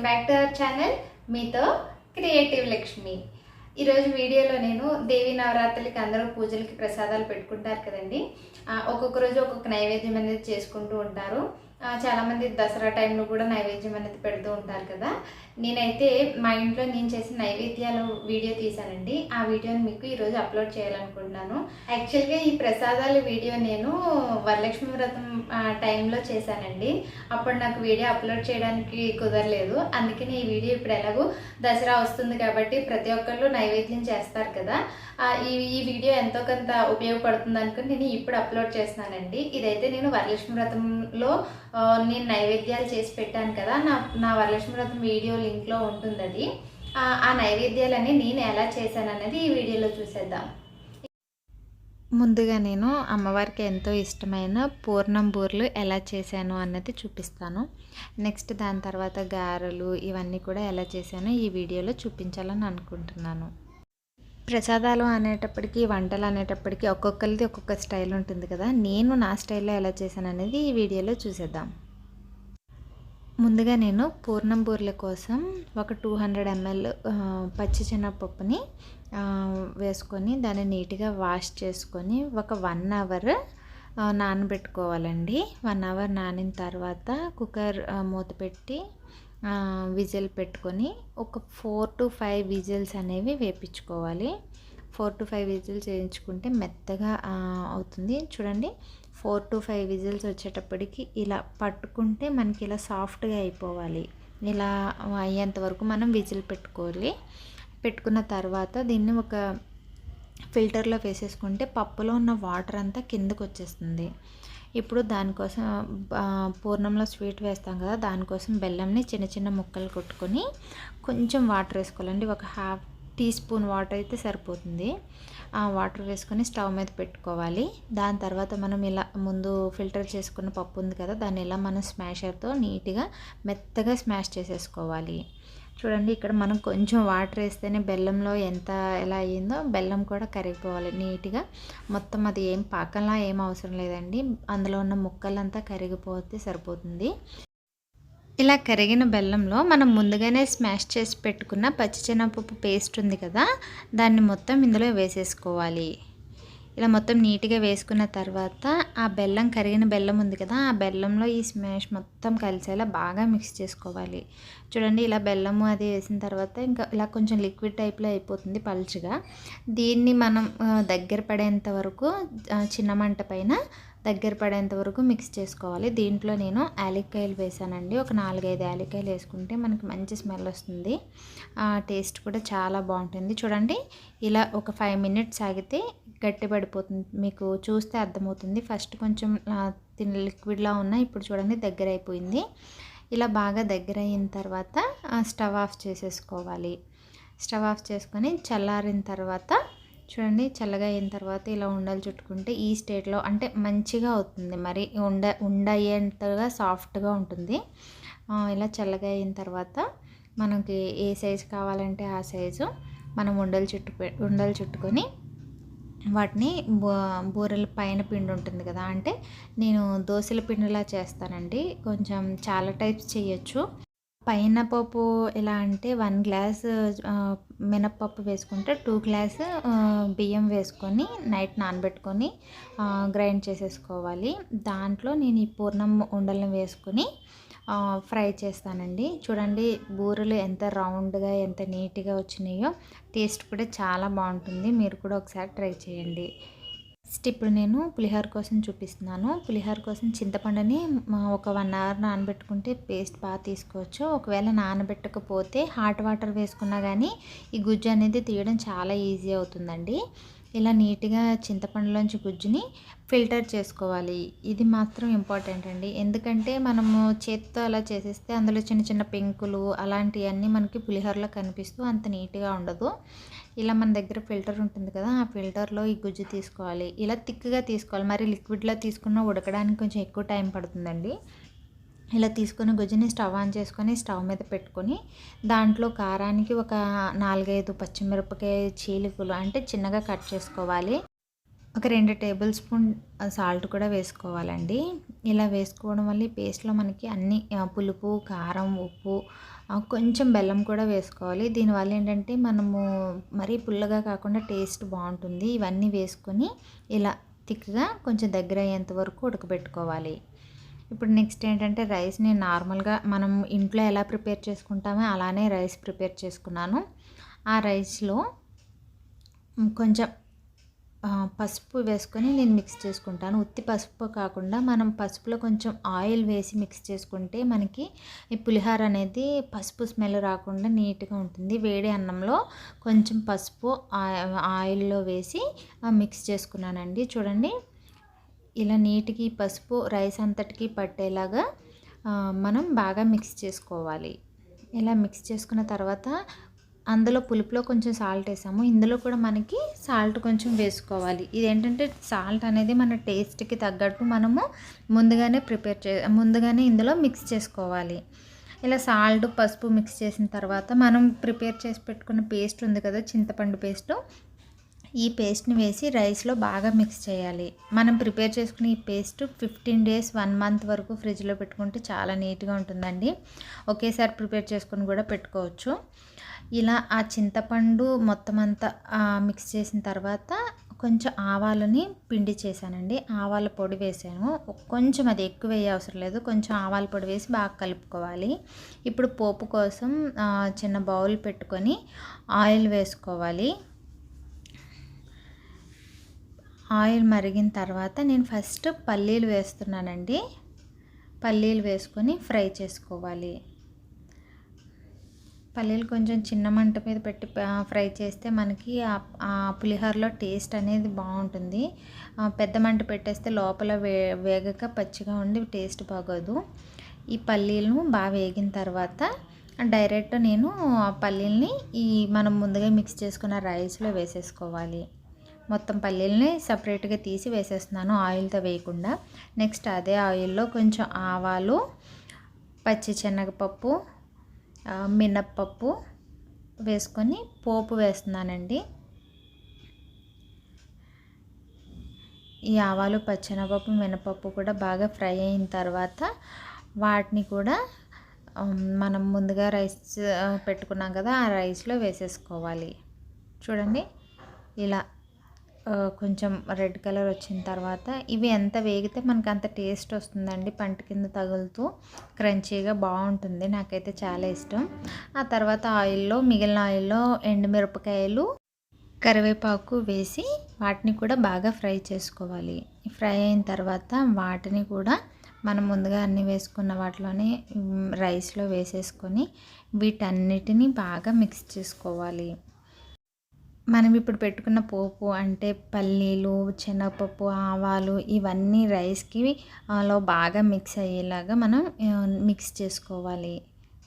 Welcome back to our channel. మీతో creative Lakshmi. ఈరోజు వీడియోలో నేను దేవి నవరాత్రులకి అందరూ పూజలకి ప్రసాదాలు పెట్టుకుంటారు కదండి. ఒక్కొక్క రోజు ఒక్కొక్క నైవేద్యం అనేది చేసుకుంటూ ఉంటారు. చాలామంది దసరా టైంలో కూడా నైవేద్యం అనేది పెడుతూ ఉంటారు కదా. నేనైతే మా ఇంట్లో నేను చేసిన నైవేద్యాలు వీడియో తీశానండి. ఆ వీడియోని మీకు ఈరోజు అప్లోడ్ చేయాలనుకుంటున్నాను. యాక్చువల్గా ఈ ప్రసాదాల వీడియో నేను వరలక్ష్మి వ్రతం టైంలో చేశానండి. అప్పుడు నాకు వీడియో అప్లోడ్ చేయడానికి కుదరలేదు. అందుకని ఈ వీడియో ఇప్పుడు ఎలాగో దసరా వస్తుంది కాబట్టి ప్రతి ఒక్కళ్ళు నైవేద్యం చేస్తారు కదా. ఈ ఈ వీడియో ఎంతో కొంత ఉపయోగపడుతుంది అనుకుని నేను ఇప్పుడు అప్లోడ్ చేస్తున్నానండి. ఇదైతే నేను వరలక్ష్మి వ్రతంలో నేను నైవేద్యాలు చేసి పెట్టాను కదా నా నా వరలక్ష్మి వ్రతం వీడియో లింక్లో ఉంటుంది అది ఆ, నైవేద్యాలని నేను ఎలా చేశాను అనేది ఈ వీడియోలో చూసేద్దాం. ముందుగా నేను అమ్మవారికి ఎంతో ఇష్టమైన పూర్ణం బూర్లు ఎలా చేశాను అన్నది చూపిస్తాను. నెక్స్ట్ దాని తర్వాత గారెలు ఇవన్నీ కూడా ఎలా చేశానో ఈ వీడియోలో చూపించాలని అనుకుంటున్నాను. ప్రసాదాలు అనేటప్పటికీ వంటలు అనేటప్పటికీ ఒక్కొక్కరిది ఒక్కొక్క స్టైల్ ఉంటుంది కదా. నేను నా స్టైల్లో ఎలా చేశాను అనేది ఈ వీడియోలో చూసేద్దాం. ముందుగా నేను పూర్ణం బూరెల కోసం ఒక టూ హండ్రెడ్ ఎంఎల్ పచ్చి శనగపప్పుని వేసుకొని దాన్ని నీట్గా వాష్ చేసుకొని ఒక వన్ అవర్ నానబెట్టుకోవాలండి. వన్ అవర్ నానిన తర్వాత కుక్కర్ మూత పెట్టి విజిల్ పెట్టుకొని ఒక ఫోర్ టు ఫైవ్ విజిల్స్ అనేవి వేపించుకోవాలి. ఫోర్ టు ఫైవ్ విజిల్స్ వేయించుకుంటే మెత్తగా అవుతుంది. చూడండి ఫోర్ టు ఫైవ్ విజిల్స్ వచ్చేటప్పటికి ఇలా పట్టుకుంటే మనకి ఇలా సాఫ్ట్గా అయిపోవాలి. ఇలా అయ్యేంత వరకు మనం విజిల్ పెట్టుకోవాలి. పెట్టుకున్న తర్వాత దీన్ని ఒక ఫిల్టర్లో వేసేసుకుంటే పప్పులో ఉన్న వాటర్ అంతా కిందకు వచ్చేస్తుంది ఇప్పుడు దానికోసం పూర్ణంలో స్వీట్ వేస్తాం కదా దానికోసం బెల్లంని చిన్న చిన్న ముక్కలు కొట్టుకొని కొంచెం వాటర్ వేసుకోవాలండి. ఒక హాఫ్ టీ స్పూన్ వాటర్ అయితే సరిపోతుంది. ఆ వాటర్ వేసుకొని స్టవ్ మీద పెట్టుకోవాలి. దాని తర్వాత మనం ఇలా ముందు ఫిల్టర్ చేసుకున్న పప్పు ఉంది కదా దాన్ని ఇలా మనం స్మాషర్తో నీట్గా మెత్తగా స్మాష్ చేసేసుకోవాలి. చూడండి ఇక్కడ మనం కొంచెం వాటర్ వేస్తేనే బెల్లంలో ఎంత ఎలా అయ్యిందో బెల్లం కూడా కరిగిపోవాలి నీట్గా. మొత్తం అది ఏం పాకంలా ఏం అవసరం లేదండి. అందులో ఉన్న ముక్కలంతా కరిగిపోతే సరిపోతుంది. ఇలా కరిగిన బెల్లంలో మనం ముందుగానే స్మాష్ చేసి పెట్టుకున్న పచ్చిచెనపప్పు పేస్ట్ ఉంది కదా దాన్ని మొత్తం ఇందులో వేసేసుకోవాలి. ఇలా మొత్తం నీట్గా వేసుకున్న తర్వాత ఆ బెల్లం కరిగిన బెల్లం ఉంది కదా ఆ బెల్లంలో ఈ స్మాష్ మొత్తం కలిసేలా బాగా మిక్స్ చేసుకోవాలి. చూడండి ఇలా బెల్లము అది వేసిన తర్వాత ఇంకా ఇలా కొంచెం లిక్విడ్ టైప్లో అయిపోతుంది పలుచగా. దీన్ని మనం దగ్గర పడేంత వరకు చిన్న మంట పైన దగ్గర పడేంత వరకు మిక్స్ చేసుకోవాలి. దీంట్లో నేను యాలక్కాయలు వేసానండి. ఒక నాలుగైదు యాలక్కాయలు వేసుకుంటే మనకి మంచి స్మెల్ వస్తుంది. ఆ టేస్ట్ కూడా చాలా బాగుంటుంది. చూడండి ఇలా ఒక ఫైవ్ మినిట్స్ ఆగితే గట్టి పడిపోతుంది. మీకు చూస్తే అర్థమవుతుంది. ఫస్ట్ కొంచెం తిన లిక్విడ్లా ఉన్న ఇప్పుడు చూడండి దగ్గర అయిపోయింది ఇలా బాగా దగ్గర అయిన తర్వాత స్టవ్ ఆఫ్ చేసేసుకోవాలి. స్టవ్ ఆఫ్ చేసుకొని చల్లారిన తర్వాత చూడండి చల్లగా అయిన తర్వాత ఇలా ఉండలు చుట్టుకుంటే ఈ స్టేట్లో అంటే మంచిగా అవుతుంది. మరి ఉండ ఉండ అయ్యేంతగా సాఫ్ట్గా ఉంటుంది. ఇలా చల్లగా అయిన తర్వాత మనకి ఏ సైజు కావాలంటే ఆ సైజు మనం ఉండలు చుట్టు ఉండలు చుట్టుకొని వాటిని బూ బూరెల పైన పిండి ఉంటుంది కదా అంటే నేను దోశల పిండిలా చేస్తానండి. కొంచెం చాలా టైప్స్ చేయొచ్చు. పైన పప్పు ఎలా అంటే వన్ గ్లాస్ మినప్పప్పు వేసుకుంటే టూ గ్లాస్ బియ్యం వేసుకొని నైట్ నానబెట్టుకొని గ్రైండ్ చేసేసుకోవాలి. దాంట్లో నేను ఈ పూర్ణం ఉండలను వేసుకొని ఫ్రై చేస్తానండి. చూడండి బూరెలు ఎంత రౌండ్గా ఎంత నీట్గా వచ్చినాయో టేస్ట్ కూడా చాలా బాగుంటుంది. మీరు కూడా ఒకసారి ట్రై చేయండి. నెక్స్ట్ ఇప్పుడు నేను పులిహోర కోసం చూపిస్తున్నాను. పులిహోర కోసం చింతపండుని ఒక వన్ అవర్ నానబెట్టుకుంటే పేస్ట్ బాగా తీసుకోవచ్చు. ఒకవేళ నానబెట్టకపోతే హాట్ వాటర్ వేసుకున్నా కానీ ఈ గుజ్జు అనేది తీయడం చాలా ఈజీ అవుతుందండి. ఇలా నీట్గా చింతపండులోంచి గుజ్జుని ఫిల్టర్ చేసుకోవాలి. ఇది మాత్రం ఇంపార్టెంట్ అండి. ఎందుకంటే మనము చేత్తో అలా చేసేస్తే అందులో చిన్న చిన్న పెంకులు అలాంటివన్నీ మనకి పులిహోరలో కనిపిస్తూ అంత నీట్గా ఉండదు. ఇలా మన దగ్గర ఫిల్టర్ ఉంటుంది కదా ఆ ఫిల్టర్లో ఈ గుజ్జు తీసుకోవాలి. ఇలా థిక్గా తీసుకోవాలి. మరి లిక్విడ్లో తీసుకున్న ఉడకడానికి కొంచెం ఎక్కువ టైం పడుతుందండి. ఇలా తీసుకుని గుజ్జుని స్టవ్ ఆన్ చేసుకొని స్టవ్ మీద పెట్టుకొని దాంట్లో కారానికి ఒక నాలుగైదు పచ్చిమిరపకాయ చీలికలు అంటే చిన్నగా కట్ చేసుకోవాలి. ఒక రెండు టేబుల్ స్పూన్ సాల్ట్ కూడా వేసుకోవాలండి. ఇలా వేసుకోవడం వల్ల ఈ పేస్ట్లో మనకి అన్ని పులుపు కారం ఉప్పు కొంచెం బెల్లం కూడా వేసుకోవాలి. దీనివల్ల ఏంటంటే మనము మరీ పుల్లగా కాకుండా టేస్ట్ బాగుంటుంది. ఇవన్నీ వేసుకొని ఇలా థిక్గా కొంచెం దగ్గర అయ్యేంత వరకు ఉడకబెట్టుకోవాలి. ఇప్పుడు నెక్స్ట్ ఏంటంటే రైస్ నేను నార్మల్గా మనం ఇంట్లో ఎలా ప్రిపేర్ చేసుకుంటామో అలానే రైస్ ప్రిపేర్ చేసుకున్నాను. ఆ రైస్లో కొంచెం పసుపు వేసుకొని నేను మిక్స్ చేసుకుంటాను. ఉత్తి పసుపు కాకుండా మనం పసుపులో కొంచెం ఆయిల్ వేసి మిక్స్ చేసుకుంటే మనకి ఈ పులిహోర అనేది పసుపు స్మెల్ రాకుండా నీట్గా ఉంటుంది. వేడి అన్నంలో కొంచెం పసుపు ఆయిల్లో వేసి మిక్స్ చేసుకున్నానండి. చూడండి. ఇలా నీటికి పసుపు రైస్ అంతటికి పట్టేలాగా మనం బాగా మిక్స్ చేసుకోవాలి. ఇలా మిక్స్ చేసుకున్న తర్వాత అందులో పులుపులో కొంచెం సాల్ట్ వేసాము. ఇందులో కూడా మనకి సాల్ట్ కొంచెం వేసుకోవాలి. ఇదేంటంటే సాల్ట్ అనేది మన టేస్ట్కి తగ్గట్టు మనము ముందుగానే ప్రిపేర్ చే ముందుగానే ఇందులో మిక్స్ చేసుకోవాలి. ఇలా సాల్ట్ పసుపు మిక్స్ చేసిన తర్వాత మనం ప్రిపేర్ చేసి పెట్టుకున్న పేస్ట్ ఉంది కదా చింతపండు పేస్ట్ ఈ పేస్ట్ని వేసి రైస్లో బాగా మిక్స్ చేయాలి. మనం ప్రిపేర్ చేసుకున్న ఈ paste fifteen days one month వరకు ఫ్రిడ్జ్లో పెట్టుకుంటే చాలా నీట్గా ఉంటుందండి. ఒకేసారి ప్రిపేర్ చేసుకొని కూడా పెట్టుకోవచ్చు. ఇలా ఆ చింతపండు మొత్తం అంతా మిక్స్ చేసిన తర్వాత కొంచెం ఆవాలని పిండి చేశానండి. ఆవాల పొడి వేసాను. కొంచెం అది ఎక్కువ వేయ అవసరం లేదు. కొంచెం ఆవాల పొడి వేసి బాగా కలుపుకోవాలి. ఇప్పుడు పోపు కోసం చిన్న బౌల్ పెట్టుకొని ఆయిల్ వేసుకోవాలి. ఆయిల్ మరిగిన తర్వాత నేను ఫస్ట్ పల్లీలు వేస్తున్నానండి. పల్లీలు వేసుకొని ఫ్రై చేసుకోవాలి. పల్లీలు కొంచెం చిన్న మంట మీద పెట్టి ఫ్రై చేస్తే మనకి ఆ- పులిహోరలో టేస్ట్ అనేది బాగుంటుంది. పెద్ద మంట పెట్టేస్తే లోపల వే వేగక పచ్చిగా ఉండి టేస్ట్ బాగోదు. ఈ పల్లీలను బాగా వేగిన తర్వాత డైరెక్ట్ నేను ఆ పల్లీల్ని ఈ మనం ముందుగా మిక్స్ చేసుకున్న రైస్లో వేసేసుకోవాలి. మొత్తం పల్లీలని సపరేట్గా తీసి వేసేస్తున్నాను ఆయిల్తో వేయకుండా. నెక్స్ట్ అదే ఆయిల్లో కొంచెం ఆవాలు పచ్చి శనగపప్పు మినప్పప్పు వేసుకొని పోపు వేస్తున్నానండి. ఈ ఆవాలు పచ్చెనపప్పు మినపప్పు కూడా బాగా ఫ్రై అయిన తర్వాత వాటిని కూడా మనం ముందుగా రైస్ పెట్టుకున్నాం కదా ఆ రైస్లో వేసేసుకోవాలి. చూడండి ఇలా కొంచెం రెడ్ కలర్ వచ్చిన తర్వాత ఇవి ఎంత వేగితే మనకు అంత టేస్ట్ వస్తుందండి పంట కింద తగులుతూ. క్రంచీగా బాగుంటుంది. నాకైతే చాలా ఇష్టం. ఆ తర్వాత ఆయిల్లో మిగిలిన ఆయిల్లో ఎండుమిరపకాయలు కరివేపాకు వేసి వాటిని కూడా బాగా ఫ్రై చేసుకోవాలి. ఫ్రై అయిన తర్వాత వాటిని కూడా మనం ముందుగా అన్ని వేసుకున్న వాటిలోనే రైస్లో వేసేసుకొని వీటన్నిటిని బాగా మిక్స్ చేసుకోవాలి. మనం ఇప్పుడు పెట్టుకున్న పోపు అంటే పల్లీలు శనగపప్పు ఆవాలు ఇవన్నీ రైస్కి లో బాగా మిక్స్ అయ్యేలాగా మనం మిక్స్ చేసుకోవాలి.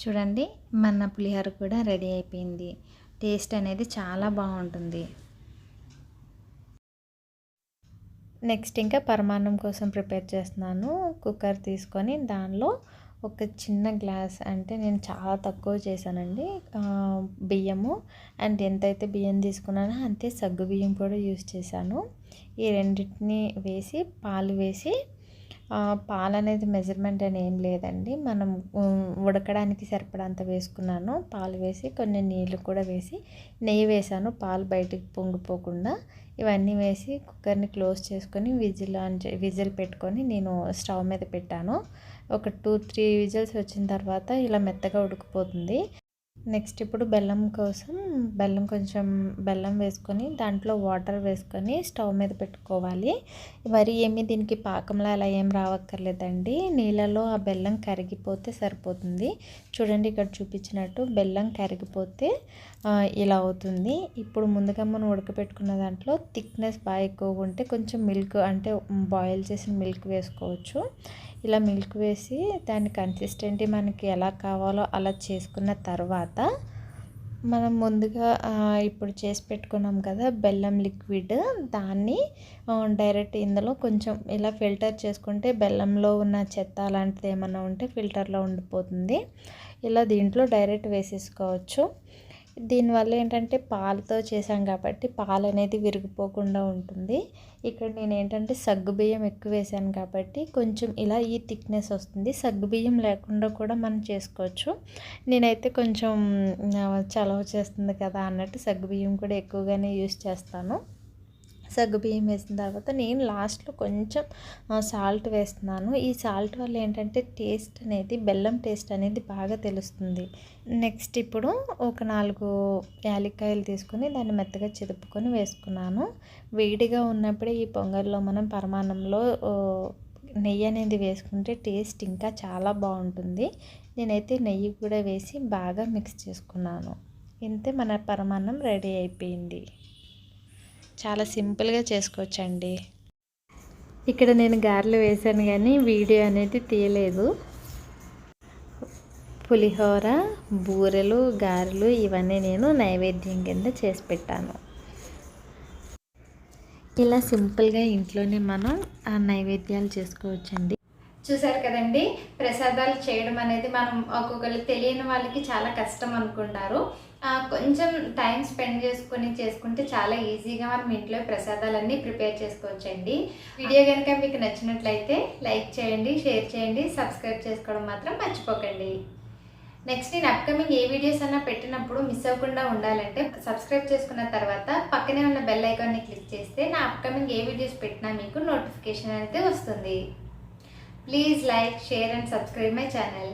చూడండి మన పులిహోర కూడా రెడీ అయిపోయింది. టేస్ట్ అనేది చాలా బాగుంటుంది. నెక్స్ట్ ఇంకా పరమాన్నం కోసం ప్రిపేర్ చేస్తున్నాను. కుక్కర్ తీసుకొని దానిలో ఒక చిన్న గ్లాస్ అంటే నేను చాలా తక్కువ చేశానండి. బియ్యము. అండ్ ఎంతైతే బియ్యం తీసుకున్నానో అంతే సగ్గు బియ్యం కూడా యూస్ చేశాను. ఈ రెండింటిని వేసి పాలు వేసి పాలు అనేది మెజర్మెంట్ అని ఏం లేదండి. మనం ఉడకడానికి సరిపడంత వేసుకున్నాను. పాలు వేసి కొన్ని నీళ్ళు కూడా వేసి నెయ్యి వేసాను పాలు బయటికి పొంగిపోకుండా. ఇవన్నీ వేసి కుక్కర్ని క్లోజ్ చేసుకొని విజిల్ ఆన్ విజిల్ పెట్టుకొని నేను స్టవ్ మీద పెట్టాను. ఒక టూ త్రీ విజిల్స్ వచ్చిన తర్వాత ఇలా మెత్తగా ఉడికిపోతుంది. నెక్స్ట్ ఇప్పుడు బెల్లం కోసం బెల్లం కొంచెం బెల్లం వేసుకొని దాంట్లో వాటర్ వేసుకొని స్టవ్ మీద పెట్టుకోవాలి. మరి ఏమి దీనికి పాకంలో అలా ఏం రావక్కర్లేదండి. నీళ్ళలో ఆ బెల్లం కరిగిపోతే సరిపోతుంది. చూడండి ఇక్కడ చూపించినట్టు బెల్లం కరిగిపోతే ఇలా అవుతుంది. ఇప్పుడు ముందుగా మనం ఉడకపెట్టుకున్న దాంట్లో థిక్నెస్ బాగా ఎక్కువగా ఉంటే కొంచెం మిల్క్ అంటే బాయిల్ చేసిన మిల్క్ వేసుకోవచ్చు. ఇలా మిల్క్ వేసి దాని కన్సిస్టెంటీ మనకి ఎలా కావాలో అలా చేసుకున్న తర్వాత మనం ముందుగా ఇప్పుడు చేసి పెట్టుకున్నాం కదా బెల్లం లిక్విడ్ దాన్ని డైరెక్ట్ ఇందులో కొంచెం ఇలా ఫిల్టర్ చేసుకుంటే బెల్లంలో ఉన్న చెత్త అలాంటిది ఏమన్నా ఉంటే ఫిల్టర్లో ఉండిపోతుంది. ఇలా దీంట్లో డైరెక్ట్ వేసేసుకోవచ్చు. దీనివల్ల ఏంటంటే పాలతో చేసాం కాబట్టి పాలు అనేది విరిగిపోకుండా ఉంటుంది. ఇక్కడ నేను ఏంటంటే సగ్గుబియ్యం ఎక్కువ వేసాను కాబట్టి కొంచెం ఇలా ఈ థిక్నెస్ వస్తుంది. సగ్గుబియ్యం లేకుండా కూడా మనం చేసుకోవచ్చు. నేనైతే కొంచెం చలవ చేస్తుంది కదా అన్నట్టు సగ్గుబియ్యం కూడా ఎక్కువగానే యూస్ చేస్తాను. సగ్గు బియ్యం వేసిన తర్వాత నేను లాస్ట్లో కొంచెం సాల్ట్ వేస్తున్నాను. ఈ సాల్ట్ వల్ల ఏంటంటే టేస్ట్ అనేది బెల్లం టేస్ట్ అనేది బాగా తెలుస్తుంది. నెక్స్ట్ ఇప్పుడు ఒక నాలుగు యాలక్కాయలు తీసుకొని దాన్ని మెత్తగా చిదుపుకొని వేసుకున్నాను. వేడిగా ఉన్నప్పుడే ఈ పొంగల్లో మనం పరమాన్నంలో నెయ్యి అనేది వేసుకుంటే టేస్ట్ ఇంకా చాలా బాగుంటుంది. నేనైతే నెయ్యి కూడా వేసి బాగా మిక్స్ చేసుకున్నాను. ఇంతే మన పరమాన్నం రెడీ అయిపోయింది. చాలా సింపుల్గా చేసుకోవచ్చండి. ఇక్కడ నేను గారెలు వేశాను కానీ వీడియో అనేది తీయలేదు. పులిహోర బూరెలు గారెలు ఇవన్నీ నేను నైవేద్యం కింద చేసి పెట్టాను. ఇలా సింపుల్గా ఇంట్లోనే మనం ఆ నైవేద్యాలు చేసుకోవచ్చండి. చూసారు కదండి ప్రసాదాలు చేయడం అనేది మనం ఒక్కొక్కరు తెలియని వాళ్ళకి చాలా కష్టం అనుకుంటారు. కొంచెం టైం స్పెండ్ చేసుకుని చేసుకుంటే చాలా ఈజీగా మనం ఇంట్లో ప్రసాదాలన్నీ ప్రిపేర్ చేసుకోవచ్చండి. వీడియో కనుక మీకు నచ్చినట్లయితే లైక్ చేయండి షేర్ చేయండి సబ్స్క్రైబ్ చేసుకోవడం మాత్రం మర్చిపోకండి. నెక్స్ట్ నేను అప్కమింగ్ ఏ వీడియోస్ అన్నా పెట్టినప్పుడు మిస్ అవ్వకుండా ఉండాలంటే సబ్స్క్రైబ్ చేసుకున్న తర్వాత పక్కనే ఉన్న బెల్ ఐకాన్ని క్లిక్ చేస్తే నా అప్కమింగ్ ఏ వీడియోస్ పెట్టినా మీకు నోటిఫికేషన్ అనేది వస్తుంది. Please like share and subscribe my channel.